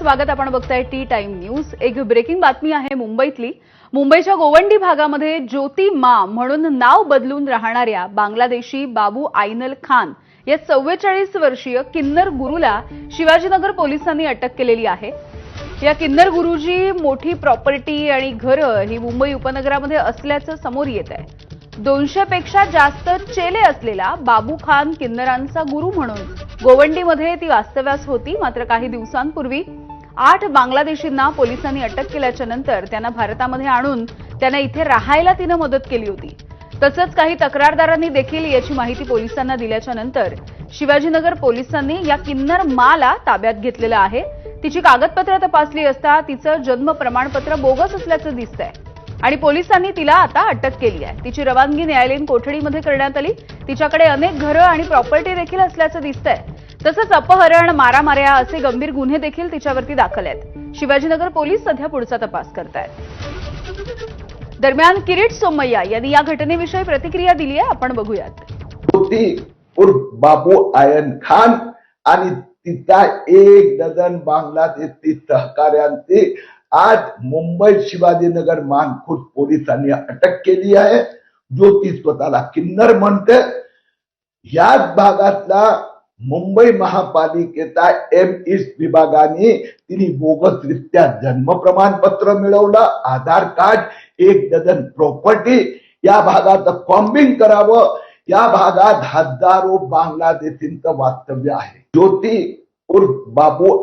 स्वागत आपण बघताय टी टाइम न्यूज. एक ब्रेकिंग बातमी आहे मुंबईतली. मुंबईच्या गोवंडी भागामध्ये ज्योती मा म्हणून नाव बदलून राहणाऱ्या बांगलादेशी बाबू आयनल खान या चव्वेचाळीस वर्षीय किन्नर गुरुला शिवाजीनगर पोलिसांनी अटक केलेली आहे. या किन्नर गुरुजी मोठी प्रॉपर्टी आणि घरं ही मुंबई उपनगरामध्ये असल्याचं समोर येत आहे. दोनशे पेक्षा जास्त चेले असलेला बाबू खान किन्नरांचा गुरु म्हणून गोवंडीमध्ये ती वास्तव्यास होती मात्र काही दिवसांपूर्वी आठ बांगलादेशींना पोलिसांनी अटक केल्याच्यानंतर त्यांना भारतामध्ये आणून त्यांना इथे राहायला तिनं मदत केली होती. तसंच काही तक्रारदारांनी देखील याची माहिती पोलिसांना दिल्याच्या नंतर शिवाजीनगर पोलिसांनी या किन्नर माला ताब्यात घेतलेलं आहे. तिची कागदपत्र तपासली असता तिचं जन्म प्रमाणपत्र बोगस असल्याचं दिसतंय. आणि पोलिसांनी तिला आता अटक केली आहे. तिची रवानगी न्यायालयीन कोठडीमध्ये करण्यात आली. तिच्याकडे अनेक घरं आणि प्रॉपर्टी देखील असल्याचं दिसतंय. तसंच अपहरण मारामाऱ्या असे गंभीर गुन्हे देखील तिच्यावरती दाखल आहेत. शिवाजीनगर पोलीस सध्या पुढचा तपास करतायत. दरम्यान किरीट सोमय्या यांनी या घटनेविषयी प्रतिक्रिया दिली आहे. आपण बघूयात. बाबू आयन खान आणि तिचा एक डझन बांगलादेशी सहकाऱ्यांची आज मुंबई शिवाजीनगर मानखुर्द पोलिसांनी अटक केली आहे. जो ती स्वतःला किन्नर म्हणते. याच भागातला मुंबई महापालिकेचा एम ईस्ट विभागाने तिने बोगसरित्या जन्म प्रमाणपत्र मिळवलं आधार कार्ड एक डझन प्रॉपर्टी या भागाचं कॉम्बिंग करावं. या भागात हजारो बांगलादेशींचं वास्तव्य आहे. ज्योती उर्फ बाबू